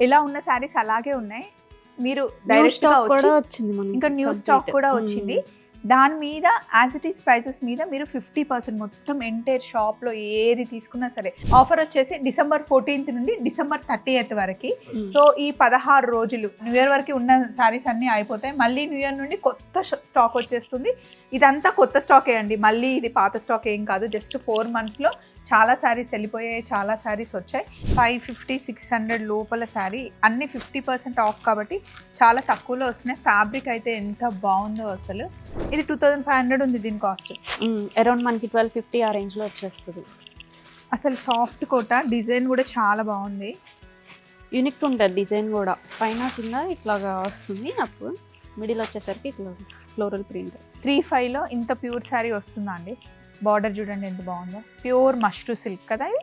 ఇలా ఉన్న శారీస్ అలాగే ఉన్నాయి. మీరు డైరెక్ట్గా కూడా వచ్చి వచ్చింది ఇంకా న్యూ. స్టాక్ కూడా మ్మ్. వచ్చింది. దాని మీద యాజ్ ఇట్ ఈస్ ప్రైసెస్ మీద మీరు ఫిఫ్టీ పర్సెంట్ మొత్తం ఎంటైర్ షాప్లో ఏది తీసుకున్నా సరే ఆఫర్ వచ్చేసి డిసెంబర్ ఫోర్టీన్త్ నుండి డిసెంబర్ థర్టీ ఎయిత్ వరకు. సో ఈ పదహారు రోజులు న్యూ ఇయర్ వరకు ఉన్న శారీస్ అన్నీ అయిపోతాయి. మళ్ళీ న్యూ ఇయర్ నుండి కొత్త స్టాక్ వచ్చేస్తుంది. ఇదంతా కొత్త స్టాకే అండి. మళ్ళీ ఇది పాత స్టాక్ ఏం కాదు. జస్ట్ ఫోర్ మంత్స్లో చాలా శారీస్ వెళ్ళిపోయాయి చాలా శారీస్ వచ్చాయి. ఫైవ్ ఫిఫ్టీ సిక్స్ హండ్రెడ్ లోపల శారీ అన్ని ఫిఫ్టీ పర్సెంట్ ఆఫ్ కాబట్టి చాలా తక్కువలో వస్తున్నాయి. ఫ్యాబ్రిక్ అయితే ఎంత బాగుందో అసలు. ఇది టూ థౌజండ్ ఫైవ్ హండ్రెడ్ ఉంది దీని కాస్ట్ అరౌండ్ మనకి ట్వెల్వ్ ఫిఫ్టీ ఆ రేంజ్లో వచ్చేస్తుంది. అసలు సాఫ్ట్ కోట డిజైన్ కూడా చాలా బాగుంది. యూనిక్ ఉంటుంది డిజైన్ కూడా. పైన కింద ఇట్లాగా వస్తుంది అప్పుడు మిడిల్ వచ్చేసరికి ఇట్లా ఫ్లోరల్ ప్రింట్ త్రీ ఫైవ్లో ఇంత ప్యూర్ శారీ వస్తుందా అండి? బార్డర్ చూడండి ఎంత బాగుందో. ప్యూర్ మష్రూ సిల్క్ కదా ఇది?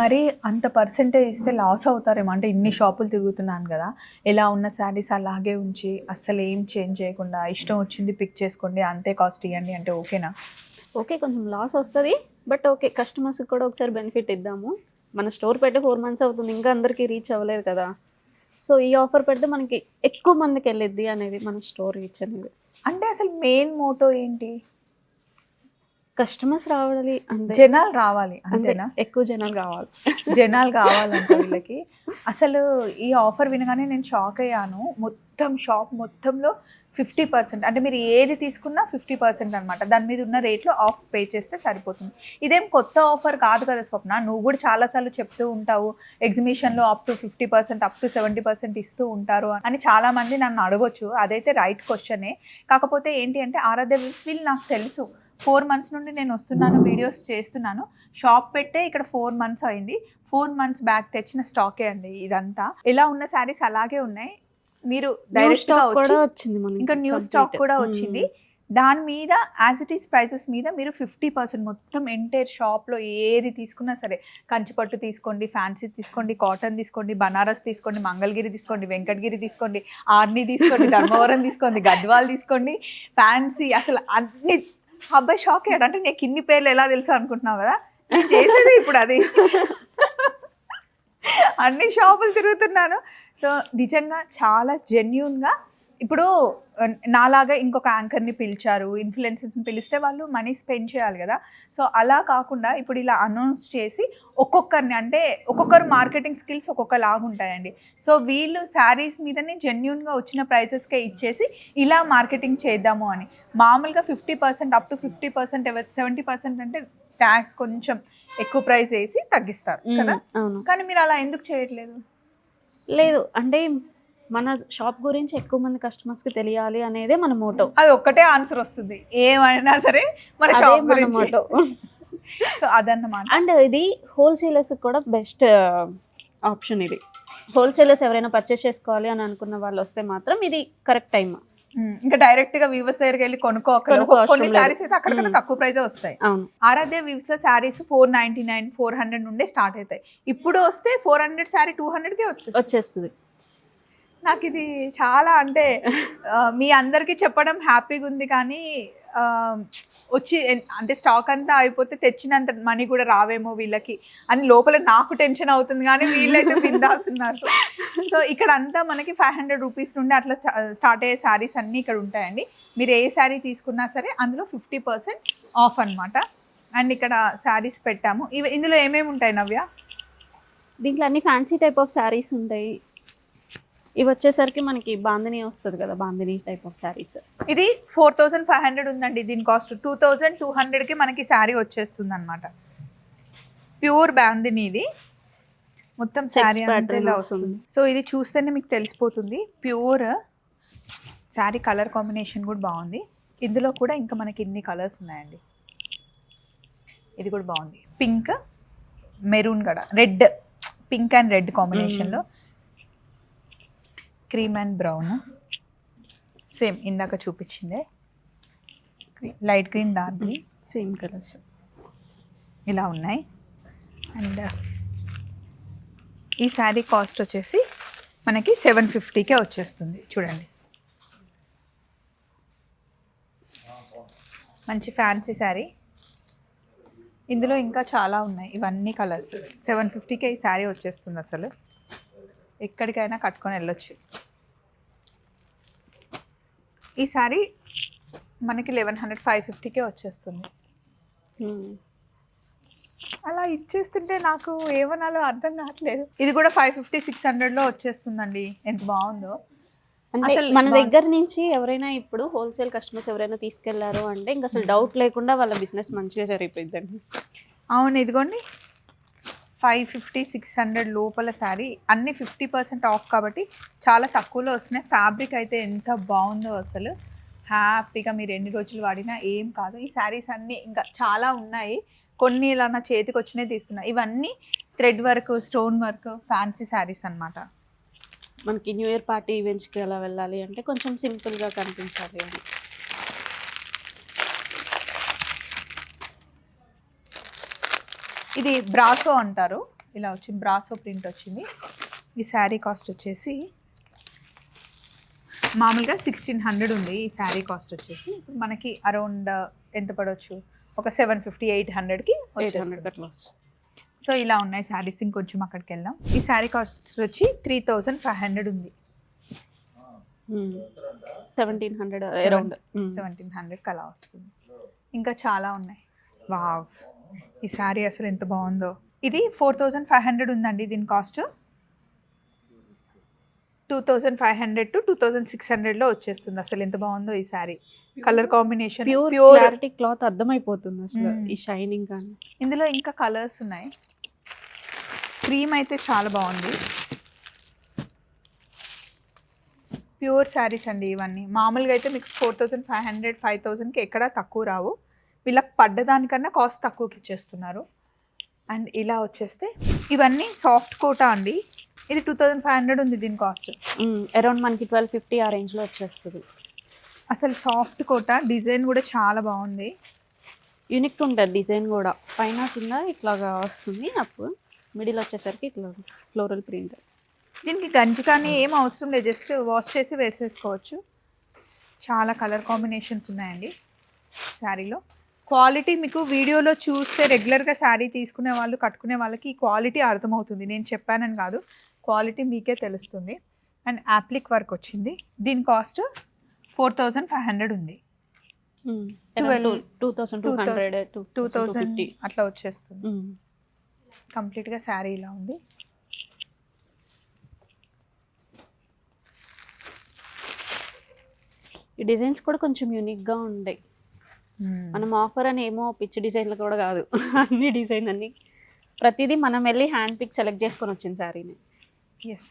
మరి అంత పర్సెంటేజ్ ఇస్తే లాస్ అవుతారేమో. అంటే ఇన్ని షాపులు తిరుగుతున్నాను కదా. ఎలా ఉన్న శారీస్ అలాగే ఉంచి అస్సలు ఏం చేంజ్ చేయకుండా ఇష్టం వచ్చింది పిక్ చేసుకోండి అంతే కాస్ట్ ఇవ్వండి అంటే ఓకేనా ఓకే కొంచెం లాస్ వస్తుంది బట్ ఓకే కస్టమర్స్కి కూడా ఒకసారి బెనిఫిట్ ఇద్దాము. మన స్టోర్ పెట్టి ఫోర్ మంత్స్ అవుతుంది ఇంకా అందరికీ రీచ్ అవ్వలేదు కదా. సో ఈ ఆఫర్ పెడితే మనకి ఎక్కువ మందికి వెళ్ళిద్ది అనేది మన స్టోర్ రీచ్ అనేది. అంటే అసలు మెయిన్ మోటో ఏంటి? కస్టమర్స్ రావాలి అంతే జనాలు రావాలి అంతే అంతేనా? ఎక్కువ జనాలు కావాలి జనాలు కావాలంట వీళ్ళకి. అసలు ఈ ఆఫర్ వినగానే నేను షాక్ అయ్యాను. మొత్తం షాప్ మొత్తంలో ఫిఫ్టీ పర్సెంట్ అంటే మీరు ఏది తీసుకున్నా ఫిఫ్టీ పర్సెంట్ అనమాట దాని మీద ఉన్న రేట్లో ఆఫ్ పే చేస్తే సరిపోతుంది. ఇదేం కొత్త ఆఫర్ కాదు కదా స్వప్న. నువ్వు కూడా చాలాసార్లు చెప్తూ ఉంటావు ఎగ్జిబిషన్లో up to fifty percent up to seventy percent ఇస్తూ ఉంటారు అని చాలామంది నన్ను అడగొచ్చు. అదైతే రైట్ క్వశ్చనే కాకపోతే ఏంటి అంటే ఆరాధ్య విల్స్ వీల్ నాకు తెలుసు. ఫోర్ మంత్స్ నుండి నేను వస్తున్నాను వీడియోస్ చేస్తున్నాను. షాప్ పెట్టే ఇక్కడ ఫోర్ మంత్స్ అయింది. ఫోర్ మంత్స్ బ్యాక్ తెచ్చిన స్టాకే అండి ఇదంతా. ఇలా ఉన్న శారీస్ అలాగే ఉన్నాయి. మీరు డైరెక్ట్ కూడా వచ్చింది ఇంకా న్యూ. స్టాక్ కూడా మ్మ్. వచ్చింది. దాని మీద యాజ్ ఇట్ ఈస్ ప్రైసెస్ మీద మీరు ఫిఫ్టీ పర్సెంట్ మొత్తం ఎంటైర్ షాప్లో ఏది తీసుకున్నా సరే కంచిపట్టు తీసుకోండి ఫ్యాన్సీ తీసుకోండి కాటన్ తీసుకోండి బనారస్ తీసుకోండి మంగళగిరి తీసుకోండి వెంకటగిరి తీసుకోండి ఆర్ని తీసుకోండి ధర్మవరం తీసుకోండి గద్వాల్ తీసుకోండి ఫ్యాన్సీ అసలు అన్ని అబ్బాయి షాక్ అయ్యాడు. అంటే నీకు ఇన్ని పేర్లు ఎలా తెలుసు అనుకుంటున్నావు కదా? నేను చేసేది ఇప్పుడు అది. అన్ని షాపులు తిరుగుతున్నాను. సో నిజంగా చాలా జెన్యున్గా ఇప్పుడు నాలాగా ఇంకొక యాంకర్ని పిలిచారు ఇన్ఫ్లుయెన్సర్స్ని పిలిస్తే వాళ్ళు మనీ స్పెండ్ చేయాలి కదా. సో అలా కాకుండా ఇప్పుడు ఇలా అనౌన్స్ చేసి ఒక్కొక్కరిని అంటే ఒక్కొక్కరు మార్కెటింగ్ స్కిల్స్ ఒక్కొక్కలాగా ఉంటాయండి. సో వీళ్ళు శారీస్ మీదనే జెన్యున్గా వచ్చిన ప్రైజెస్కే ఇచ్చేసి ఇలా మార్కెటింగ్ చేద్దాము అని. మామూలుగా fifty percent up to fifty percent seventy percent అంటే ట్యాక్స్ కొంచెం ఎక్కువ ప్రైస్ వేసి తగ్గిస్తారు. కదా. కానీ మీరు అలా ఎందుకు చేయట్లేదు? లేదు అంటే మన షాప్ గురించి ఎక్కువ మంది కస్టమర్స్కి తెలియాలి అనేదే మన మోటో అది ఒక్కటే ఆన్సర్ వస్తుంది. ఏమైనా సరే మన షాప్ గురించి. మోటో సో అదన్నమాట. అండ్ ఇది హోల్సేలర్స్ కూడా బెస్ట్ ఆప్షన్ ఇది. హోల్సేలర్స్ ఎవరైనా పర్చేస్ చేసుకోవాలి అని అనుకున్న వాళ్ళు వస్తే మాత్రం ఇది కరెక్ట్ టైం ఇంకా డైరెక్ట్గా వీవర్స్ దగ్గరికి వెళ్ళి కొనుక్కోక కొన్ని. శారీస్ అయితే అక్కడ. తక్కువ ప్రైజే వస్తాయి. Aaradhya వీవ్స్లో saris four ninety nine four hundred నుండే స్టార్ట్ అవుతాయి. ఇప్పుడు వస్తే four hundred sari two hundred కే వచ్చేస్తుంది. నాకు ఇది చాలా అంటే మీ అందరికీ చెప్పడం హ్యాపీగా ఉంది కానీ వచ్చి అంటే స్టాక్ అంతా అయిపోతే తెచ్చినంత మనీ కూడా రావేమో వీళ్ళకి అని లోపల నాకు టెన్షన్ అవుతుంది కానీ వీళ్ళైతే బిందాస్ ఉన్నారు సో ఇక్కడ అంతా మనకి ఫైవ్ హండ్రెడ్ రూపీస్ నుండి అట్లా స్టార్ట్ అయ్యే శారీస్ అన్నీ ఇక్కడ ఉంటాయండి. మీరు ఏ శారీ తీసుకున్నా సరే అందులో ఫిఫ్టీ పర్సెంట్ ఆఫ్ అనమాట అండ్ ఇక్కడ శారీస్ పెట్టాము. ఇవి ఇందులో ఏమేమి ఉంటాయి నవ్య? దీంట్లో అన్ని ఫ్యాన్సీ టైప్ ఆఫ్ శారీస్ ఉంటాయి. ఇవి వచ్చేసరికి మనకి బాందిని వస్తుంది కదా బాందిని టైప్ ఆఫ్ శారీస్ ఇది ఫోర్ థౌజండ్ ఫైవ్ హండ్రెడ్ ఉందండి. దీని కాస్ట్ టూ థౌజండ్ టూ హండ్రెడ్కి మనకి శారీ వచ్చేస్తుంది అనమాట ప్యూర్ బాందిని ఇది. మొత్తం శారీ అంతా pattern ఇలా వస్తుంది. సో ఇది చూస్తేనే మీకు తెలిసిపోతుంది. ప్యూర్ శారీ కలర్ కాంబినేషన్ కూడా బాగుంది. ఇందులో కూడా ఇంకా మనకి ఇన్ని కలర్స్ ఉన్నాయండి. ఇది కూడా బాగుంది. పింక్ మెరూన్ గడ రెడ్ పింక్ అండ్ రెడ్ కాంబినేషన్లో క్రీమ్ అండ్ బ్రౌన్. సేమ్ ఇందాక చూపించిందే. Light green dark green same colours. ఇలా ఉన్నాయి. అండ్ ఈ శారీ కాస్ట్ వచ్చేసి మనకి సెవెన్ ఫిఫ్టీకే వచ్చేస్తుంది. చూడండి. మంచి ఫ్యాన్సీ శారీ. ఇందులో ఇంకా చాలా ఉన్నాయి. ఇవన్నీ కలర్స్. సెవెన్ ఫిఫ్టీకే ఈ శారీ వచ్చేస్తుంది అసలు. ఎక్కడికైనా కట్టుకొని వెళ్ళొచ్చు. ఈ సారీ మనకి లెవెన్ హండ్రెడ్ ఫైవ్ ఫిఫ్టీకే వచ్చేస్తుంది. అలా ఇచ్చేస్తుంటే నాకు ఏమనాలో అర్థం కావట్లేదు. ఇది కూడా ఫైవ్ ఫిఫ్టీ సిక్స్ హండ్రెడ్లో వచ్చేస్తుందండి. ఎంత బాగుందో. అంటే అసలు మన దగ్గర నుంచి ఎవరైనా ఇప్పుడు హోల్సేల్ కస్టమర్స్ ఎవరైనా తీసుకెళ్ళారు అంటే ఇంకా అసలు డౌట్ లేకుండా వాళ్ళ బిజినెస్ మంచిగా జరిగిపోయిందండి అవును ఇదిగోండి. ఫైవ్ ఫిఫ్టీ సిక్స్ హండ్రెడ్ లోపల శారీ. అన్ని ఫిఫ్టీ పర్సెంట్ ఆఫ్ కాబట్టి చాలా తక్కువలో వస్తున్నాయి. ఫ్యాబ్రిక్ అయితే ఎంత బాగుందో అసలు. హ్యాపీగా మీరు ఎన్ని రోజులు వాడినా ఏం కాదు. ఈ శారీస్ అన్నీ ఇంకా చాలా ఉన్నాయి. కొన్ని ఇలా నా చేతికి వచ్చినాయి తీస్తున్నాయి ఇవన్నీ thread work stone work fancy saris అన్నమాట. మనకి న్యూ ఇయర్ పార్టీ ఈవెంట్స్కి ఎలా వెళ్ళాలి అంటే కొంచెం సింపుల్గా కనిపించాలి ఇది బ్రాసో అంటారు. ఇలా వచ్చింది బ్రాసో ప్రింట్ వచ్చింది. ఈ శారీ కాస్ట్ వచ్చేసి మామూలుగా సిక్స్టీన్ హండ్రెడ్ ఉంది ఈ శారీ కాస్ట్ వచ్చేసి. ఇప్పుడు మనకి అరౌండ్ ఎంత పడవచ్చు? ఒక సెవెన్ ఫిఫ్టీ ఎయిట్ హండ్రెడ్కి సో ఇలా ఉన్నాయి శారీస్. ఇంకొంచెం అక్కడికి వెళ్దాం. ఈ శారీ కాస్ట్ వచ్చి త్రీ థౌజండ్ ఫైవ్ హండ్రెడ్ ఉంది. సెవెంటీన్ హండ్రెడ్ అరౌండ్ సెవెంటీన్ హండ్రెడ్కి అలా వస్తుంది. ఇంకా చాలా ఉన్నాయి. వావ్. ఈ శారీ అసలు ఎంత బాగుందో. ఇది ఫోర్ థౌజండ్ ఫైవ్ హండ్రెడ్ ఉందండి దీని cost. Two thousand five hundred to two thousand six హండ్రెడ్లో వచ్చేస్తుంది. అసలు ఎంత బాగుందో ఈ sari colour combination pure clarity cloth అర్థమైపోతుంది అసలు మ్మ్. ఈ షైనింగ్ కానీ ఇందులో ఇంకా కలర్స్ ఉన్నాయి. క్రీమ్ అయితే చాలా బాగుంది. ప్యూర్ శారీస్ అండి ఇవన్నీ. మామూలుగా అయితే మీకు four thousand five hundred five థౌజండ్కి ఎక్కడా తక్కువ రావు. వీళ్ళకి పడ్డదానికన్నా కాస్ట్ తక్కువకి ఇచ్చేస్తున్నారు. అండ్ ఇలా వచ్చేస్తే ఇవన్నీ సాఫ్ట్ కోటా అండి. ఇది టూ థౌజండ్ ఫైవ్ హండ్రెడ్ ఉంది దీని కాస్ట్. అరౌండ్ మనకి ట్వెల్వ్ ఫిఫ్టీ ఆ రేంజ్లో వచ్చేస్తుంది. అసలు సాఫ్ట్ కోటా డిజైన్ కూడా చాలా బాగుంది. యూనిక్ ఉంటుంది డిజైన్ కూడా. పైన కింద ఇట్లాగా వస్తుంది అప్పుడు మిడిల్ వచ్చేసరికి ఇట్లా ఫ్లోరల్ ప్రింట్. దీనికి గంజి కానీ ఏం అవసరం లేదు జస్ట్ వాష్ చేసి వేసేసుకోవచ్చు. చాలా కలర్ కాంబినేషన్స్ ఉన్నాయండి శారీలో. క్వాలిటీ మీకు వీడియోలో చూస్తే రెగ్యులర్గా శారీ తీసుకునే వాళ్ళు కట్టుకునే వాళ్ళకి ఈ క్వాలిటీ అర్థమవుతుంది. నేను చెప్పానని కాదు క్వాలిటీ మీకే తెలుస్తుంది. అండ్ యాప్లిక్ వర్క్ వచ్చింది. దీని cost four thousand five hundred ఉంది. Two thousand two hundred two fifty. అట్లా వచ్చేస్తుంది. కంప్లీట్గా శారీ ఇలా ఉంది. ఈ డిజైన్స్ కూడా కొంచెం యూనిక్గా ఉంటాయి మనం ఆఫర్ అని ఏమో పిచ్చి డిజైన్లు కూడా కాదు. అన్ని డిజైన్ అన్ని. ప్రతిదీ మనం వెళ్ళి హ్యాండ్ పిక్ సెలెక్ట్ చేసుకొని వచ్చింది శారీని ఎస్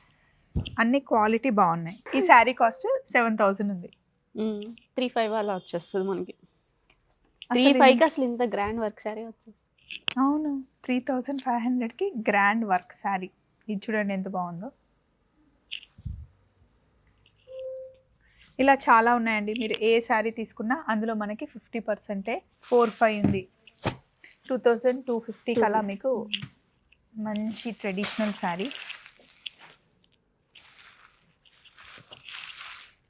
అన్ని క్వాలిటీ బాగున్నాయి. ఈ శారీ కాస్ట్ సెవెన్ థౌజండ్ ఉంది. త్రీ ఫైవ్ అలా వచ్చేస్తుంది మనకి. త్రీ ఫైవ్కి అసలు ఇంత గ్రాండ్ వర్క్ శారీ వచ్చేస్తుంది. అవును. త్రీ థౌజండ్ ఫైవ్ హండ్రెడ్కి గ్రాండ్ వర్క్ శారీ ఇది చూడండి ఎంత బాగుందో. ఇలా చాలా ఉన్నాయండి. మీరు ఏ శారీ తీసుకున్నా అందులో మనకి ఫిఫ్టీ పర్సెంటే ఫోర్ ఫైవ్ ఉంది. టూ థౌజండ్ టూ ఫిఫ్టీకి అలా మీకు మంచి ట్రెడిషనల్ శారీ.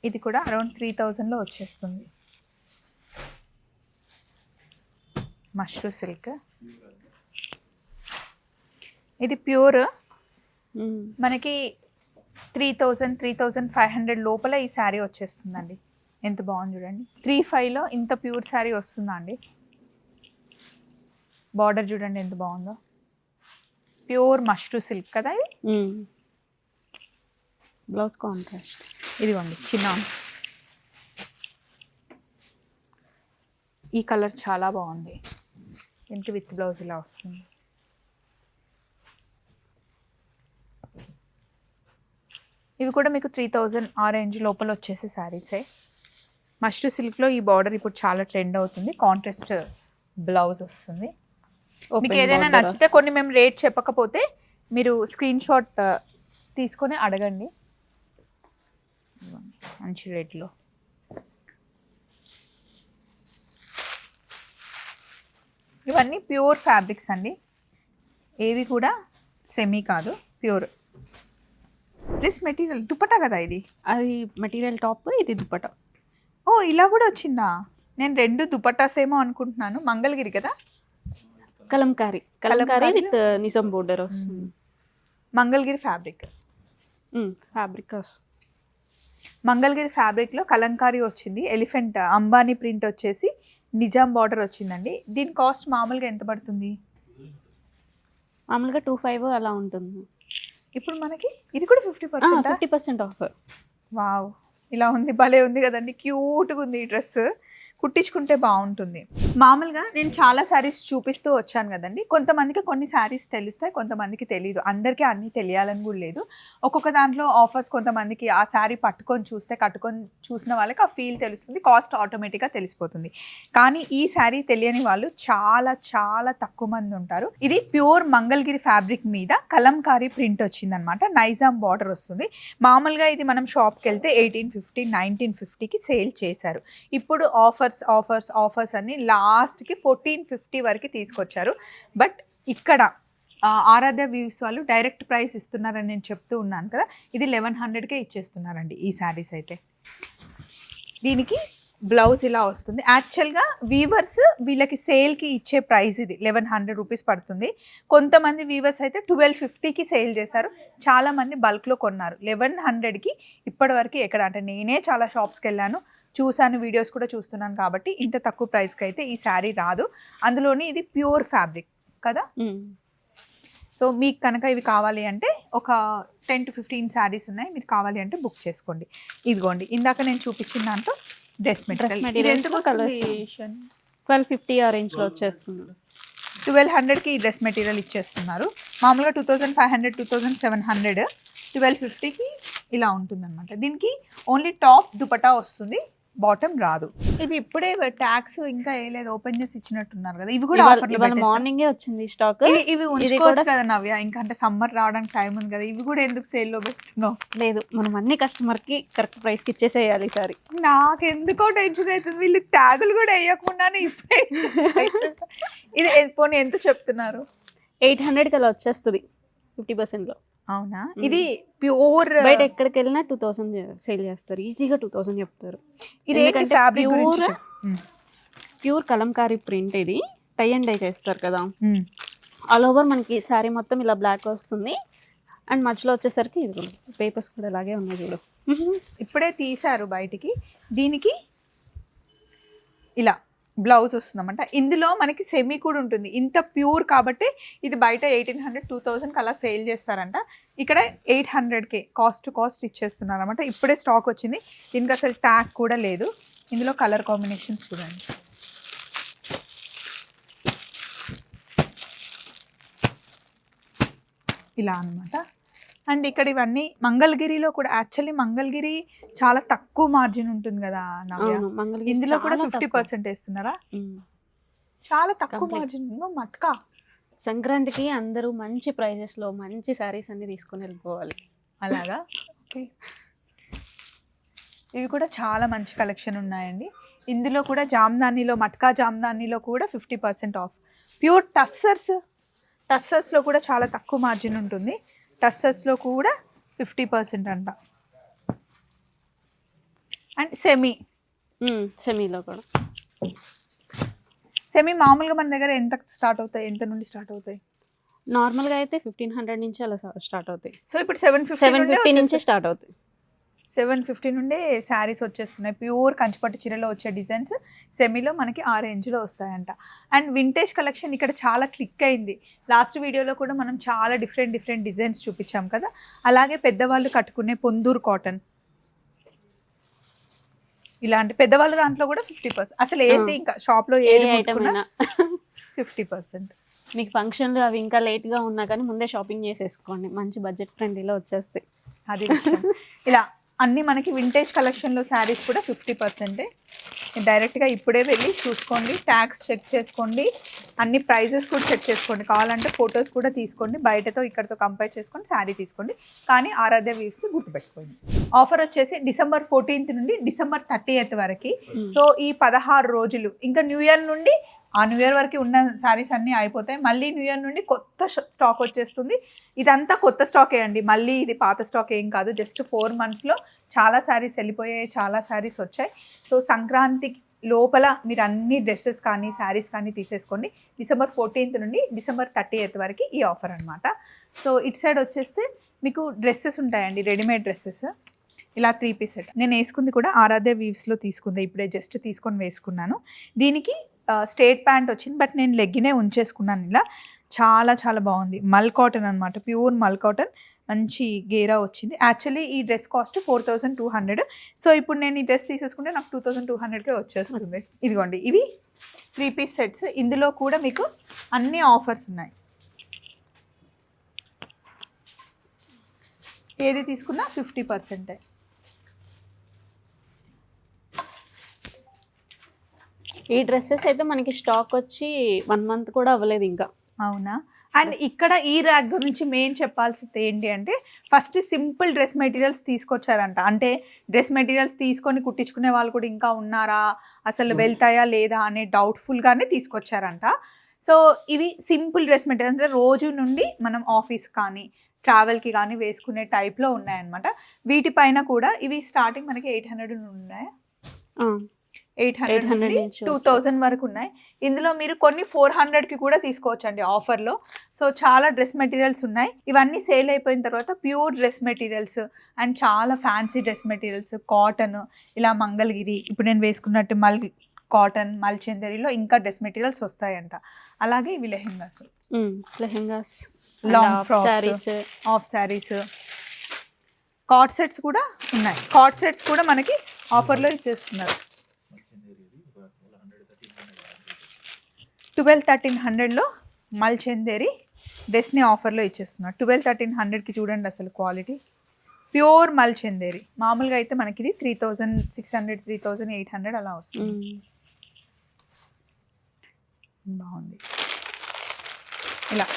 ఇది కూడా అరౌండ్ త్రీ థౌజండ్లో వచ్చేస్తుంది. మష్రూ సిల్క్. ఇది ప్యూర్. మనకి three thousand three thousand five hundred లోపల ఈ శారీ వచ్చేస్తుందండి. ఎంత బాగుంది చూడండి. త్రీ ఫైవ్లో ఇంత ప్యూర్ శారీ వస్తుందా అండి బార్డర్ చూడండి ఎంత బాగుందో. ప్యూర్ మష్రూ సిల్క్ కదా ఇది? Blouse contrast. ఇదిగోండి చిన్న. ఈ కలర్ చాలా బాగుంది. దీనికి విత్ బ్లౌజ్ ఇలా వస్తుంది? ఇవి కూడా మీకు త్రీ థౌజండ్ ఆ రేంజ్ లోపల వచ్చేసి శారీసే మస్టూ సిల్క్లో ఈ బార్డర్ ఇప్పుడు చాలా ట్రెండ్ అవుతుంది. కాంట్రాస్ట్ బ్లౌజ్ వస్తుంది. మీకు ఏదైనా నచ్చితే కొన్ని మేము రేట్ చెప్పకపోతే మీరు స్క్రీన్ షాట్ తీసుకొని అడగండి. మంచి రేట్లో ఇవన్నీ ప్యూర్ ఫ్యాబ్రిక్స్ అండి. ఏవి కూడా సెమీ కాదు ప్యూర్ డ్రెస్ మెటీరియల్ దుపట్టా కదా ఇది? అది మెటీరియల్ టాప్ ఇది దుపట ఓ ఇలా కూడా వచ్చిందా? నేను రెండు దుపట్టాస్ ఏమో అనుకుంటున్నాను. మంగళగిరి కదా? కలంకారీ. కలంకారీ కలంకారీ? విత్ నిజం బోర్డర్ వస్తుంది. మంగళగిరి ఫ్యాబ్రిక్. ఫ్యాబ్రిక్ మంగళగిరి ఫ్యాబ్రిక్లో కలంకారీ వచ్చింది. ఎలిఫెంట్ అంబానీ ప్రింట్ వచ్చేసి నిజాం బార్డర్ వచ్చిందండి. దీని కాస్ట్ మామూలుగా ఎంత పడుతుంది? మామూలుగా టూ ఫైవ్ అలా ఉంటుంది. ఇప్పుడు మనకి ఇది కూడా fifty percent fifty percent offer wow ఇలా ఉంది భలే ఉంది కదండి. క్యూట్గా ఉంది ఈ డ్రెస్ కుట్టించుకుంటే బాగుంటుంది. మామూలుగా నేను చాలా శారీస్ చూపిస్తూ వచ్చాను కదండి. కొంతమందికి కొన్ని శారీస్ తెలుస్తాయి కొంతమందికి తెలియదు అందరికీ అన్నీ తెలియాలని కూడా లేదు. ఒక్కొక్క దాంట్లో ఆఫర్స్ కొంతమందికి ఆ శారీ పట్టుకొని చూస్తే కట్టుకొని చూసిన వాళ్ళకి ఆ ఫీల్ తెలుస్తుంది కాస్ట్ ఆటోమేటిక్గా తెలిసిపోతుంది. కానీ ఈ శారీ తెలియని వాళ్ళు చాలా చాలా తక్కువ మంది ఉంటారు. ఇది ప్యూర్ మంగళగిరి ఫ్యాబ్రిక్ మీద కలంకారీ ప్రింట్ వచ్చిందనమాట. నైజాం బార్డర్ వస్తుంది. మామూలుగా ఇది మనం షాప్కి వెళ్తే ఎయిటీన్ ఫిఫ్టీ నైన్టీన్ ఫిఫ్టీకి సేల్ చేశారు. ఇప్పుడు ఆఫర్స్ ఆఫర్స్ ఆఫర్స్ అని లాస్ట్కి ఫోర్టీన్ ఫిఫ్టీ వరకు తీసుకొచ్చారు. బట్ ఇక్కడ ఆరాధ్య వ్యూస్ వాళ్ళు డైరెక్ట్ ప్రైస్ ఇస్తున్నారని నేను చెప్తూ ఉన్నాను కదా ఇది లెవెన్ హండ్రెడ్కే ఇచ్చేస్తున్నారండి ఈ శారీస్ అయితే. దీనికి బ్లౌజ్ ఇలా వస్తుంది. యాక్చువల్గా వీవర్స్ వీళ్ళకి సేల్కి ఇచ్చే ప్రైస్ ఇది లెవెన్ హండ్రెడ్ రూపీస్ పడుతుంది. కొంతమంది వీవర్స్ అయితే ట్వెల్వ్ ఫిఫ్టీకి సేల్ చేశారు. చాలామంది బల్క్లో కొన్నారు. లెవెన్ హండ్రెడ్కి ఇప్పటివరకు ఎక్కడ అంటే నేనే చాలా షాప్స్కి వెళ్ళాను. చూశాను వీడియోస్ కూడా చూస్తున్నాను కాబట్టి ఇంత తక్కువ ప్రైస్కి అయితే ఈ శారీ రాదు. అందులోని ఇది ప్యూర్ ఫ్యాబ్రిక్ కదా? సో మీకు కనుక ఇవి కావాలి అంటే ఒక టెన్ టు ఫిఫ్టీన్ శారీస్ ఉన్నాయి. మీరు కావాలి అంటే బుక్ చేసుకోండి. ఇదిగోండి ఇందాక నేను చూపించిన దాంట్లో డ్రెస్ మెటీరియల్. ట్వెల్వ్ ఫిఫ్టీ ఆ రేంజ్లో వచ్చేస్తుంది. ట్వెల్వ్ హండ్రెడ్కి ఈ డ్రెస్ మెటీరియల్ ఇచ్చేస్తున్నారు. మామూలుగా two thousand five hundred two thousand seven hundred twelve ఫిఫ్టీకి ఇలా ఉంటుందన్నమాట. దీనికి ఓన్లీ టాప్ దుపటా వస్తుంది. బాటమ్ రాదు. ఇవి ఇప్పుడే ట్యాక్స్ ఇంకా వేయలేదు ఓపెన్ చేసి ఇచ్చినట్టున్నారు కదా. ఇవి కూడా ఆఫర్ ఇవాళ మార్నింగే వచ్చింది స్టాక్. ఇవి ఉంచుకోవచ్చు కదా నవ్య. ఇంకా అంటే సమ్మర్ రావడానికి టైం ఉంది కదా. ఇవి కూడా ఎందుకు సేల్లో పెట్టున్నావు లేదు మనం అన్ని కస్టమర్కి కరెక్ట్ ప్రైస్కి ఇచ్చేసేయాలి ఈసారి. నాకు ఎందుకో టెన్షన్ అవుతుంది. వీళ్ళు ట్యాగులు కూడా వేయకుండానే ఇప్పుడే. ఇది పోనీ ఎంత చెప్తున్నారు? ఎయిట్ హండ్రెడ్ అలా వచ్చేస్తుంది ఫిఫ్టీ పర్సెంట్లో అవునా? ఇది ప్యూర్ బయట ఎక్కడికి వెళ్ళినా టూ థౌసండ్ సేల్ చేస్తారు. ఈజీగా టూ థౌసండ్ చెప్తారు. ఇది చెప్పు. ఉమ్. ప్యూర్ కలంకారీ ప్రింట్ ఇది. టై అండ్ డై చేస్తారు కదా. ఆల్ ఓవర్ మనకి శారీ మొత్తం ఇలా బ్లాక్ వస్తుంది. అండ్ మధ్యలో వచ్చేసరికి ఇది పేపర్స్ కూడా ఇలాగే ఉన్నాయి చూడు. ఇప్పుడే తీశారు బయటికి. దీనికి ఇలా. బ్లౌజ్ వస్తుందన్నమాట. ఇందులో మనకి సెమీ కూడా ఉంటుంది. ఇంత ప్యూర్ కాబట్టి ఇది బయట ఎయిటీన్ హండ్రెడ్ టూ థౌజండ్కి అలా సేల్ చేస్తారంట. ఇక్కడ ఎయిట్ హండ్రెడ్కే కాస్ట్ టు కాస్ట్ ఇచ్చేస్తున్నారు అనమాట ఇప్పుడే స్టాక్ వచ్చింది. దీనికి అసలు ట్యాగ్ కూడా లేదు. ఇందులో కలర్ కాంబినేషన్స్ చూడండి ఇలా అన్నమాట. అండ్ ఇక్కడ ఇవన్నీ మంగళగిరిలో కూడా యాక్చువల్లీ మంగళగిరి చాలా తక్కువ మార్జిన్ ఉంటుంది కదా నవ్య? ఇందులో కూడా ఫిఫ్టీ. పర్సెంట్ వేస్తున్నారా. చాలా తక్కువ. మార్జిన్ మట్కా. సంక్రాంతికి అందరూ మంచి ప్రైజెస్లో మంచి శారీస్ అన్ని తీసుకొని వెళ్ళిపోవాలి. అలాగా? ఓకే. ఇవి కూడా చాలా మంచి కలెక్షన్ ఉన్నాయండి. ఇందులో కూడా జామ్దానీలో మట్కా జామ్దానీలో కూడా fifty percent off. Pure tussars టస్సర్స్లో కూడా చాలా తక్కువ మార్జిన్ ఉంటుంది. టస్సర్స్లో కూడా ఫిఫ్టీ పర్సెంట్ అంట. And semi. సెమీలో కూడా. సెమీ మామూలుగా మన దగ్గర ఎంత స్టార్ట్ అవుతాయి? ఎంత నుండి స్టార్ట్ అవుతాయి? నార్మల్గా అయితే ఫిఫ్టీన్ హండ్రెడ్ నుంచి అలా స్టార్ట్ అవుతాయి. సో ఇప్పుడు సెవెన్ ఫిఫ్టీ సెవెన్ ఫిఫ్టీ నుంచి స్టార్ట్ అవుతాయి. సెవెన్ ఫిఫ్టీ నుండే శారీస్ వచ్చేస్తున్నాయి. ప్యూర్ కంచిపట్టు చీరలో వచ్చే డిజైన్స్ సెమీలో మనకి ఆ రేంజ్లో వస్తాయంట. అండ్ వింటేజ్ కలెక్షన్ ఇక్కడ చాలా క్లిక్ అయింది. లాస్ట్ వీడియోలో కూడా మనం చాలా డిఫరెంట్ డిఫరెంట్ డిజైన్స్ చూపించాం కదా? అలాగే పెద్దవాళ్ళు కట్టుకునే పొందూరు కాటన్. ఇలాంటి పెద్దవాళ్ళ దాంట్లో కూడా ఫిఫ్టీ పర్సెంట్. అసలు ఏది ఇంకా? షాప్లో ఏది ఫిఫ్టీ పర్సెంట్. మీకు ఫంక్షన్లు అవి ఇంకా late గా ఉన్నా కానీ ముందే షాపింగ్ చేసేసుకోండి. మంచి బడ్జెట్ ఫ్రెండ్లీలో వచ్చేస్తాయి. అది. ఇలా అన్ని మనకి వింటేజ్ కలెక్షన్లో శారీస్ కూడా ఫిఫ్టీ పర్సెంటే డైరెక్ట్గా ఇప్పుడే వెళ్ళి చూసుకోండి ట్యాక్స్ చెక్ చేసుకోండి అన్ని ప్రైజెస్ కూడా చెక్ చేసుకోండి. కావాలంటే ఫొటోస్ కూడా తీసుకోండి బయటతో ఇక్కడతో కంపేర్ చేసుకొని శారీ తీసుకోండి. కానీ ఆరాధ్య వీవ్స్ని గుర్తుపెట్టుకోండి. ఆఫర్ వచ్చేసి డిసెంబర్ ఫోర్టీన్త్ నుండి డిసెంబర్ థర్టీ ఎయిత్ వరకు సో ఈ పదహారు రోజులు ఇంకా న్యూ ఇయర్ నుండి ఆ న్యూ ఇయర్ వరకు ఉన్న శారీస్ అన్నీ అయిపోతాయి. మళ్ళీ న్యూ ఇయర్ నుండి కొత్త స్టాక్ వచ్చేస్తుంది. ఇదంతా కొత్త స్టాకే అండి. మళ్ళీ ఇది పాత స్టాక్ ఏం కాదు. జస్ట్ ఫోర్ మంత్స్లో చాలా శారీస్ వెళ్ళిపోయాయి చాలా శారీస్ వచ్చాయి. సో సంక్రాంతి లోపల మీరు అన్ని డ్రెస్సెస్ కానీ శారీస్ కానీ తీసేసుకోండి. డిసెంబర్ ఫోర్టీన్త్ నుండి డిసెంబర్ థర్టీ ఎయిత్ వరకు ఈ ఆఫర్ అనమాట సో ఇటు సైడ్ వచ్చేస్తే మీకు డ్రెస్సెస్ ఉంటాయండి. Readymade dresses. ఇలా త్రీ పీస్ సెట్. నేను వేసుకుంది కూడా ఆరాధ్య వీవ్స్లో తీసుకుంది. ఇప్పుడే జస్ట్ తీసుకొని వేసుకున్నాను. దీనికి స్ట్రేట్ ప్యాంట్ వచ్చింది బట్ నేను లెగ్గినే ఉంచేసుకున్నాను ఇలా. చాలా చాలా బాగుంది. మల్ కాటన్ అనమాట ప్యూర్ మల్ కాటన్. మంచి గేరా వచ్చింది. యాక్చువల్లీ ఈ dress cost four thousand two hundred. So ఇప్పుడు నేను ఈ డ్రెస్ తీసేసుకుంటే నాకు టూ థౌసండ్ టూ హండ్రెడ్కే వచ్చేస్తుంది. ఇదిగోండి. ఇవి త్రీ పీస్ సెట్స్. ఇందులో కూడా మీకు అన్ని ఆఫర్స్ ఉన్నాయి. ఏది తీసుకున్నా ఫిఫ్టీ పర్సెంటే. ఈ డ్రెస్సెస్ అయితే మనకి స్టాక్ వచ్చి వన్ మంత్ కూడా అవ్వలేదు ఇంకా. అవునా? అండ్ ఇక్కడ ఈ ర్యాక్ గురించి మెయిన్ చెప్పాల్సింది ఏంటి అంటే ఫస్ట్ సింపుల్ డ్రెస్ మెటీరియల్స్ తీసుకొచ్చారంట. అంటే డ్రెస్ మెటీరియల్స్ తీసుకొని కుట్టించుకునే వాళ్ళు కూడా ఇంకా ఉన్నారా? అసలు వెళ్తాయా లేదా అనే డౌట్ఫుల్గానే తీసుకొచ్చారంట. సో ఇవి సింపుల్ డ్రెస్ మెటీరియల్స్ అంటే రోజు నుండి మనం ఆఫీస్ కానీ ట్రావెల్కి కానీ వేసుకునే టైప్లో ఉన్నాయన్నమాట. వీటిపైన కూడా ఇవి స్టార్టింగ్ మనకి ఎయిట్ హండ్రెడ్ ఉన్నాయి? Eight 800 hundred two. థౌజండ్ వరకు ఉన్నాయి. ఇందులో మీరు కొన్ని ఫోర్ హండ్రెడ్కి కూడా తీసుకోవచ్చు అండి ఆఫర్లో. సో చాలా డ్రెస్ మెటీరియల్స్ ఉన్నాయి. ఇవన్నీ సేల్ అయిపోయిన తర్వాత ప్యూర్ డ్రెస్ మెటీరియల్స్ అండ్ చాలా ఫ్యాన్సీ డ్రెస్ మెటీరియల్స్ కాటన్ ఇలా మంగళగిరి ఇప్పుడు నేను వేసుకున్నట్టు మల్ కాటన్ మల్చందరిలో ఇంకా డ్రెస్ మెటీరియల్స్ వస్తాయంట. అలాగే ఇవి lehengas. Lehengas frocks. Saris. Half saris. Coord sets కూడా ఉన్నాయి. కార్డ్ సెట్స్ కూడా మనకి ఆఫర్లో ఇచ్చేస్తున్నారు. ట్వెల్వ్ థర్టీన్ హండ్రెడ్లో మల్చందేరి డ్రెస్ని ఆఫర్లో ఇచ్చేస్తున్నారు. ట్వెల్వ్ థర్టీన్ హండ్రెడ్కి చూడండి అసలు క్వాలిటీ. ప్యూర్ మల్చందేరి. మామూలుగా అయితే మనకి ఇది three thousand six hundred three thousand eight hundred అలా వస్తుంది. బాగుంది. ఇలా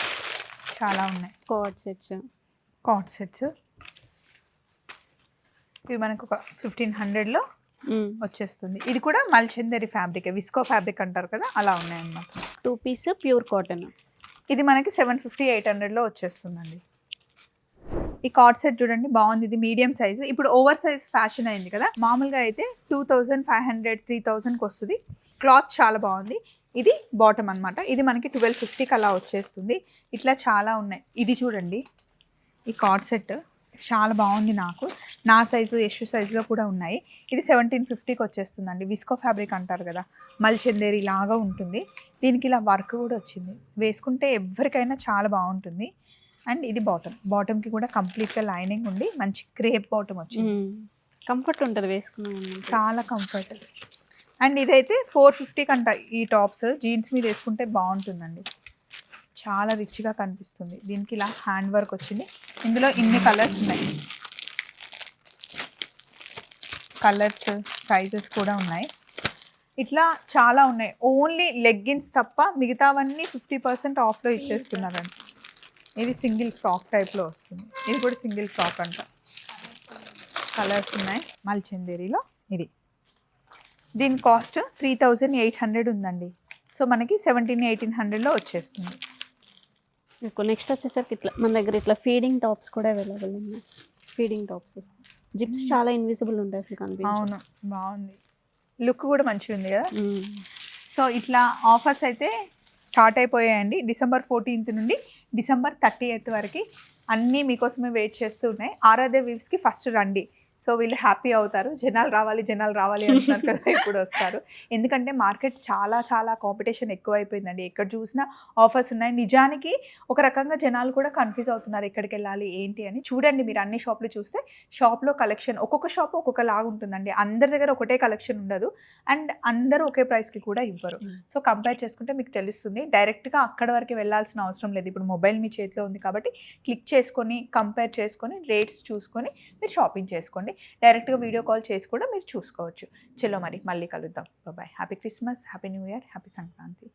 చాలా ఉన్నాయి. కార్డ్ సెట్స్ కార్డ్ సెట్స్ ఇవి మనకు ఒక ఫిఫ్టీన్ హండ్రెడ్లో వచ్చేస్తుంది. ఇది కూడా మల్చందరి ఫ్యాబ్రిక్ విస్కో ఫ్యాబ్రిక్ అంటారు కదా అలా ఉన్నాయన్నమాట. టూ పీస్ ప్యూర్ కాటన్ ఇది మనకి సెవెన్ ఫిఫ్టీ ఎయిట్ హండ్రెడ్లో వచ్చేస్తుందండి. ఈ కార్డ్ సెట్ చూడండి బాగుంది. ఇది మీడియం సైజ్ ఇప్పుడు ఓవర్ సైజ్ ఫ్యాషన్ అయింది కదా మామూలుగా అయితే two thousand five hundred three థౌజండ్కి వస్తుంది. క్లాత్ చాలా బాగుంది. ఇది బాటమ్ అన్నమాట. ఇది మనకి ట్వెల్వ్ ఫిఫ్టీకి అలా వచ్చేస్తుంది. ఇట్లా చాలా ఉన్నాయి. ఇది చూడండి. ఈ కార్డ్ సెట్ చాలా బాగుంది నాకు. నా సైజు యశు సైజులో కూడా ఉన్నాయి. ఇది సెవెంటీన్ ఫిఫ్టీకి వచ్చేస్తుందండి. విస్కో ఫ్యాబ్రిక్ అంటారు కదా మల్చందేరి లాగా ఉంటుంది. దీనికి ఇలా వర్క్ కూడా వచ్చింది. వేసుకుంటే ఎవరికైనా చాలా బాగుంటుంది. అండ్ ఇది బాటమ్. బాటమ్కి కూడా కంప్లీట్గా లైనింగ్ ఉండి మంచి క్రేప్ బాటమ్ వచ్చింది. కంఫర్ట్ ఉంటుంది వేసుకున్నాం చాలా కంఫర్ట్ అండ్ ఇదైతే ఫోర్ ఫిఫ్టీకి అంట ఈ టాప్స్. జీన్స్ మీద వేసుకుంటే బాగుంటుందండి. చాలా రిచ్గా కనిపిస్తుంది. దీనికి ఇలా హ్యాండ్ వర్క్ వచ్చింది. ఇందులో ఇన్ని కలర్స్ ఉన్నాయి. కలర్స్ సైజెస్ కూడా ఉన్నాయి. ఇట్లా చాలా ఉన్నాయి. ఓన్లీ లెగ్గిన్స్ తప్ప మిగతావన్నీ ఫిఫ్టీ పర్సెంట్ ఆఫ్లో ఇచ్చేస్తున్నారండి ఇది సింగిల్ ఫ్రాక్ టైప్లో వస్తుంది. ఇది కూడా సింగిల్ ఫ్రాక్ అంట. కలర్స్ ఉన్నాయి. మల్చిందేరిలో ఇది. దీని cost three thousand eight hundred ఉందండి. సో మనకి సెవెంటీన్ ఎయిటీన్ హండ్రెడ్లో వచ్చేస్తుంది. నెక్స్ట్ వచ్చేసరికి ఇట్లా మన దగ్గర ఇట్లా ఫీడింగ్ టాప్స్ కూడా అవైలబుల్ ఉన్నాయి. ఫీడింగ్ టాప్స్ వస్తాయి. జిప్స్ చాలా ఇన్విజిబుల్ ఉంటాయి అసలు కనిపించవు. అవును బాగుంది. లుక్ కూడా మంచిగా ఉంది కదా. సో ఇట్లా ఆఫర్స్ అయితే స్టార్ట్ అయిపోయాయండి. డిసెంబర్ ఫోర్టీన్త్ నుండి డిసెంబర్ థర్టీ ఎయిత్ వరకు అన్నీ మీకోసమే వెయిట్ చేస్తూ ఉన్నాయి. ఆరాధ్య వీవ్స్కి ఫస్ట్ రండి. సో వీళ్ళు హ్యాపీ అవుతారు. జనాలు రావాలి జనాలు రావాలి అంటున్నారు కదా ఇప్పుడు వస్తారు. ఎందుకంటే మార్కెట్ చాలా చాలా కాంపిటీషన్ ఎక్కువైపోయిందండి. ఎక్కడ చూసినా ఆఫర్స్ ఉన్నాయి. నిజానికి ఒక రకంగా జనాలు కూడా కన్ఫ్యూజ్ అవుతున్నారు ఎక్కడికి వెళ్ళాలి ఏంటి అని. చూడండి మీరు అన్ని షాపులు చూస్తే షాప్లో కలెక్షన్ ఒక్కొక్క షాప్ ఒక్కొక్క లాగా ఉంటుందండి. అందరి దగ్గర ఒకటే కలెక్షన్ ఉండదు. అండ్ అందరూ ఒకే ప్రైస్కి కూడా ఇవ్వరు. Mm. సో కంపేర్ చేసుకుంటే మీకు తెలుస్తుంది. డైరెక్ట్గా అక్కడ వరకు వెళ్ళాల్సిన అవసరం లేదు. ఇప్పుడు మొబైల్ మీ చేతిలో ఉంది కాబట్టి క్లిక్ చేసుకొని కంపేర్ చేసుకొని రేట్స్ చూసుకొని మీరు షాపింగ్ చేసుకోండి. డైరెక్ట్గా వీడియో కాల్ చేసి కూడా మీరు చూసుకోవచ్చు. చలో మరి మళ్ళీ కలుద్దాం. Bye happy Christmas happy new year happy Sankranti